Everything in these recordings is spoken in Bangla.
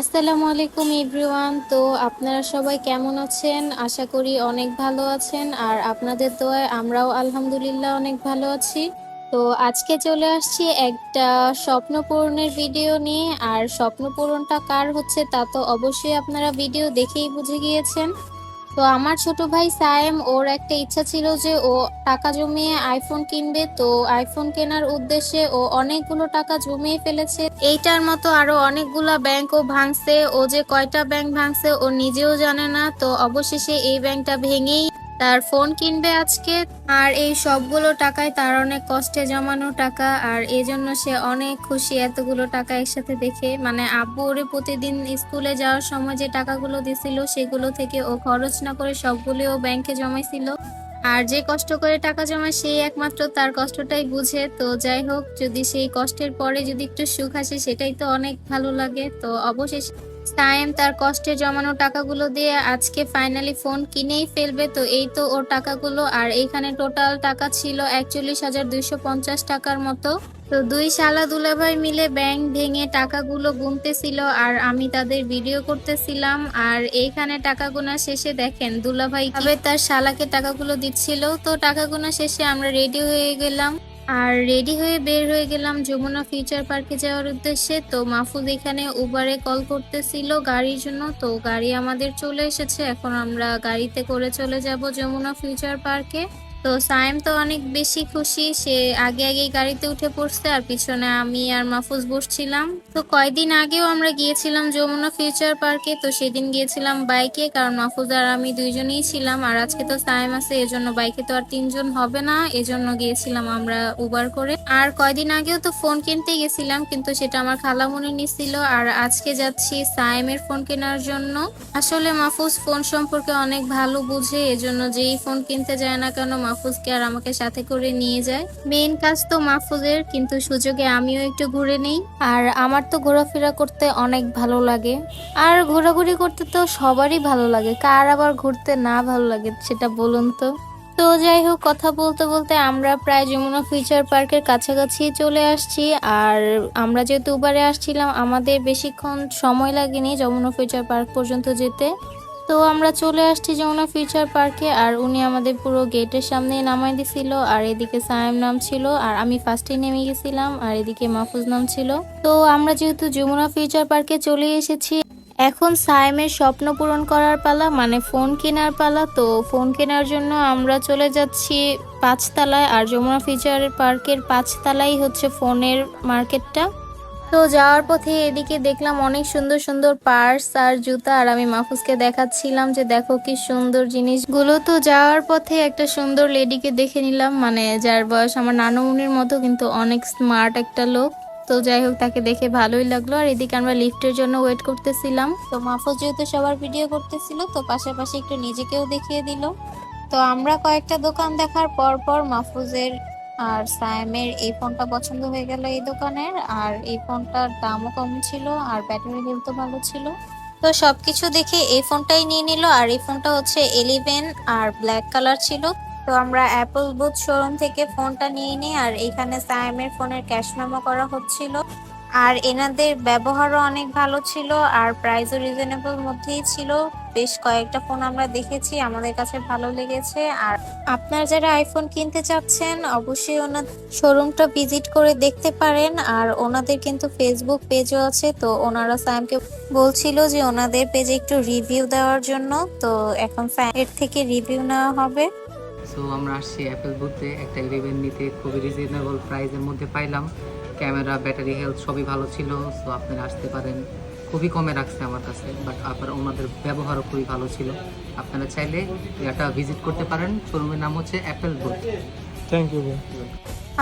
আসসালামু আলাইকুম, এভরিওয়ান। তো আপনারা সবাই কেমন আছেন? আশা করি অনেক ভালো আছেন। আর আপনাদের দোয়ায় আমরাও আলহামদুলিল্লাহ অনেক ভালো আছি। তো আজকে চলে আসছি একটা স্বপ্ন পূরণের ভিডিও নিয়ে। আর স্বপ্ন পূরণটা কার হচ্ছে তা তো অবশ্যই আপনারা ভিডিও দেখেই বুঝে গিয়েছেন। তো আমার ছোট ভাই সায়েম, ওর একটা ইচ্ছা ছিল যে ও টাকা জমিয়ে আইফোন কিনবে। তো আইফোন কেনার উদ্দেশ্যে ও অনেকগুলো টাকা জমিয়ে ফেলেছে। এইটার মতো আরও অনেকগুলা ব্যাংক ও ভাঙছে। ও যে কয়টা ব্যাংক ভাঙছে ও নিজেও জানে না। তো অবশেষে এই ব্যাংকটা ভেঙেই তার ফোন কিনবে আজকে, আর এই সবগুলো টাকায় তার অনেক কষ্টে জমানো টাকা, আর এই জন্য সে অনেক খুশি এতগুলো টাকা একসাথে দেখে। মানে আব্বু ওরে প্রতিদিন স্কুলে যাওয়ার সময় যে টাকাগুলো দিছিল, সেগুলো থেকে ও খরচ না করে সবগুলো ও ব্যাংকে জমাইছিল। আর যে কষ্ট করে টাকা জমায়, সেই একমাত্র তার কষ্টটাই বুঝে। তো যাই হোক, যদি সেই কষ্টের পরে যদি একটু সুখ আসে, সেটাই তো অনেক ভালো লাগে। তো অবশেষে সায়েম তার কষ্টে জমানো টাকাগুলো দিয়ে আজকে ফাইনালি ফোন কিনেই ফেলবে। তো এই তো ওর টাকাগুলো, আর এইখানে টোটাল টাকা ছিল একচল্লিশ হাজার দুইশো পঞ্চাশ টাকার মতো। তো দুই শালা দুলাভাই মিলে ব্যাংক ভেঙে টাকাগুলো গুনতেছিল, আর আমি তাদের ভিডিও করতেছিলাম। আর এইখানে টাকা গোনা শেষে দেখেন দুলাভাই কীভাবে তার শালাকে টাকাগুলো দিচ্ছিল। তো টাকা গোনা শেষে আমরা রেডি হয়ে গেলাম। আর রেডি হয়ে বের হয়ে গেলাম যমুনা ফিউচার পার্কে যাওয়ার উদ্দেশ্যে। তো মাহফুজ এখানে উবারে কল করতেছিল গাড়ির জন্য। তো গাড়ি আমাদের চলে এসেছে। এখন আমরা গাড়িতে করে চলে যাব যমুনা ফিউচার পার্কে তো সায়েম তো অনেক বেশি খুশি। সে আগে আগেই গাড়িতে উঠে পড়ছে আর পিছনে আমি আর মাহফুজ বসছিলাম। তো কয়দিন আগেও আমরা গিয়েছিলাম যমুনা ফিউচার পার্কে। তো সেদিন গিয়েছিলাম বাইকে, কারণ মাহফুজ আর আমি দুইজনেই ছিলাম। আর আজকে তো সায়েম আছে, এজন্য বাইকে তো আর তিনজন হবে না। এজন্য গিয়েছিলাম আমরা উবার করে। আর কয়দিন আগেও তো ফোন কিনতে গেছিলাম, কিন্তু সেটা আমার খালামুনি নিছিল। আর আজকে যাচ্ছি সায়েমের ফোন কেনার জন্য। আসলে মাহফুজ ফোন সম্পর্কে অনেক ভালো বুঝে, এজন্য যেই ফোন কিনতে যায় না কেন মাহফুজকে আর আমাকে সাথে করে নিয়ে যায়। মেইন কাজ তো মাহফুজের, কিন্তু সুযোগে আমিও একটু ঘুরে নেই। আর আমার তো ঘোরাফেরা করতে অনেক ভালো লাগে। আর ঘোরাঘুরি করতে তো সবারই ভালো লাগে। কার আবার ঘুরতে না ভালো লাগে সেটা বলুন তো? তো যাই হোক, কথা বলতে বলতে আমরা প্রায় যমুনা ফিউচার পার্কের কাছাকাছি চলে আসছি। আর আমরা যেহেতু উবারে আসছিলাম, আমাদের বেশিক্ষণ সময় লাগেনি যমুনা ফিউচার পার্ক পর্যন্ত যেতে। তো আমরা চলে আসছি যমুনা ফিউচার পার্কে, আর উনি আমাদের পুরো গেটের সামনে নামাই দিছিল, আর এদিকে সায়েম নাম ছিল, আর আমি ফার্স্টে নেমে গেছিলাম, আর এদিকে মাহফুজ নাম ছিল। তো আমরা যেহেতু যমুনা ফিউচার পার্কে চলে এসেছি, এখন সায়েমের স্বপ্ন পূরণ করার পালা মানে ফোন কেনার পালা, তো ফোন কেনার জন্য আমরা চলে যাচ্ছি পাঁচতলায়, আর যমুনা ফিউচার পার্কের পাঁচতলাই হচ্ছে ফোনের মার্কেটটা। তো যাওয়ার পথে এদিকে দেখলাম অনেক সুন্দর সুন্দর পার্স আর জুতা, আর আমি মাহফুজকে দেখাচ্ছিলাম যে দেখো কি সুন্দর জিনিসগুলো। তো যাওয়ার পথে একটা সুন্দর লেডিকে দেখে নিলাম মানে যার বয়স আমার নানুমুনির মতো, কিন্তু অনেক স্মার্ট একটা লোক। তো যাই হোক, তাকে দেখে ভালোই লাগল, আর এদিকে আমরা লিফটের জন্য ওয়েট করতেছিলাম। তো মাহফুজ যেহেতু সবার ভিডিও করতেছিল, তো পাশাপাশি একটু নিজেকেও দেখিয়ে দিল। তো আমরা কয়েকটা দোকান দেখার পর পর মাহফুজের আর সায়েমের এই ফোনটা পছন্দ হয়ে গেল এই দোকানের, আর এই ফোনটার দামও কম ছিল আর ব্যাটারি হেলথও ভালো ছিল। তো সব কিছু দেখে এই ফোনটাই নিয়ে নিল, আর এই ফোনটা হচ্ছে এলিভেন আর ব্ল্যাক কালার ছিল। তো আমরা অ্যাপল বুথ শোরুম থেকে ফোনটা নিয়ে নিই, আর এখানে সায়েমের ফোনের ক্যাশ মেমো করা হচ্ছিল। আর এনাদের ব্যবহারও অনেক ভালো ছিল আর প্রাইসও রিজনেবল মধ্যেই ছিল। বেশ কয়েকটা ফোন আমরা দেখেছি, আমাদের কাছে ভালো লেগেছে। আর আপনার যারা আইফোন কিনতে চাচ্ছেন, অবশ্যই ওনার শোরুমটা ভিজিট করে দেখতে পারেন। আর ওনাদের কিন্তু ফেসবুক পেজও আছে, তো ওনারা স্যামকে বলছিল যে ওনাদের পেজে একটু রিভিউ দেওয়ার জন্য। তো এখন এর থেকে রিভিউ নেওয়া হবে। সো আমরা আসছি অ্যাপেল বুথে একটা ইলেভেন নিতে খুবই রিজনেবল প্রাইসের মধ্যে পাইলাম। ক্যামেরা ব্যাটারি হেলথ সবই ভালো ছিল। সো আপনারা আসতে পারেন। খুবই কমে রাখছে আমার কাছে বাট আবার ওনাদের ব্যবহারও খুবই ভালো ছিল। আপনারা চাইলে এটা ভিজিট করতে পারেন। শোরুমের নাম হচ্ছে অ্যাপেল বুথ থ্যাংক ইউ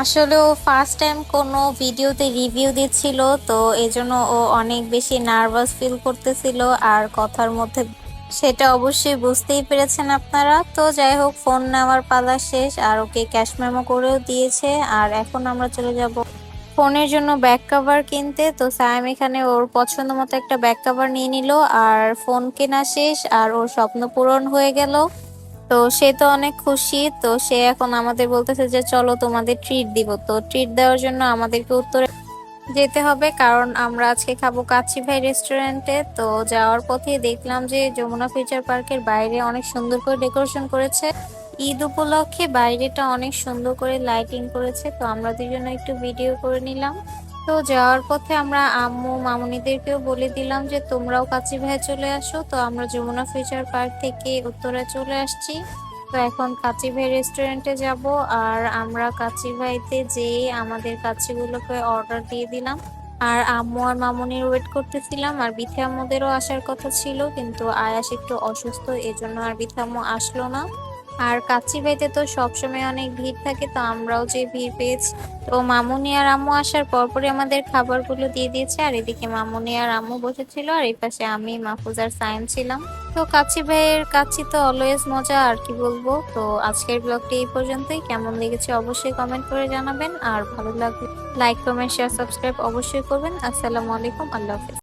আসলে ও ফার্স্ট টাইম কোনো ভিডিওতে রিভিউ দিচ্ছিল তো এজন্য ও অনেক বেশি নার্ভাস ফিল করতেছিল। আর কথার মধ্যে সেটা অবশ্যই বুঝতেই পেরেছেন আপনারা। তো যাই হোক, ফোন নেওয়ার পালা শেষ। আর ওকে ক্যাশ মেমো করেও দিয়েছে। আর এখন আমরা চলে যাব ফোনের জন্য ব্যাক কভার কিনতে। তো সায়েম এখানে ওর পছন্দ মতো একটা ব্যাক কভার নিয়ে নিল। আর ফোন কেনা শেষ। আর ওর স্বপ্ন পূরণ হয়ে গেল। তো সে তো অনেক খুশি। তো সে এখন আমাদের বলতেছে যে, চলো তোমাদের ট্রিট দিব। তো ট্রিট দেওয়ার জন্য আমাদেরকে উত্তরে যেতে হবে, কারণ আমরা আজকে খাব কাচ্চি ভাই রেস্টুরেন্টে তো যাওয়ার পথে দেখলাম যে যমুনা ফিউচার পার্কের বাইরে অনেক সুন্দর করে ডেকোরেশন করেছে। ঈদ উপলক্ষে বাইরেটা অনেক সুন্দর করে লাইটিং করেছে, তো আমরা দুজনে একটু ভিডিও করে নিলাম। তো যাওয়ার পথে আমরা আম্মু মামুনিদেরকেও বলে দিলাম যে তোমরাও কাচ্চি ভাই চলে আসো। তো আমরা যমুনা ফিউচার পার্ক থেকে উত্তরায় চলে আসছি। তো এখন কাচি ভাই রেস্টুরেন্টে যাব আর আমরা কাচি ভাইতে যেয়ে আমাদের কাচিগুলোকে অর্ডার দিয়ে দিলাম। আর আম্মু আর মামুনির ওয়েট করতেছিলাম আর বিথাম্মদেরও আসার কথা ছিল, কিন্তু আয়াস একটু অসুস্থ, এজন্য আর বিথামু আসলো না। আর কাচ্চি ভাইতে তো সবসময় অনেক ভিড় থাকে, তো আমরাও যে ভিড় পেয়েছি। তো মামুনি আর আম্মু আসার পরপরই আমাদের খাবারগুলো দিয়ে দিয়েছে, আর এদিকে মামুনি আর আম্মু বসেছিল, আর এই পাশে আমি, মাহফুজ আর সাইন ছিলাম। তো কাচ্চি ভাইয়ের কাচ্চি তো অলওয়েজ মজা, আর কি বলব? তো আজকের ব্লগটি এই পর্যন্তই। কেমন লেগেছে অবশ্যই কমেন্ট করে জানাবেন, আর ভালো লাগলে লাইক কমেন্ট শেয়ার সাবস্ক্রাইব অবশ্যই করবেন। আসসালামু আলাইকুম, আল্লাহ হাফেজ।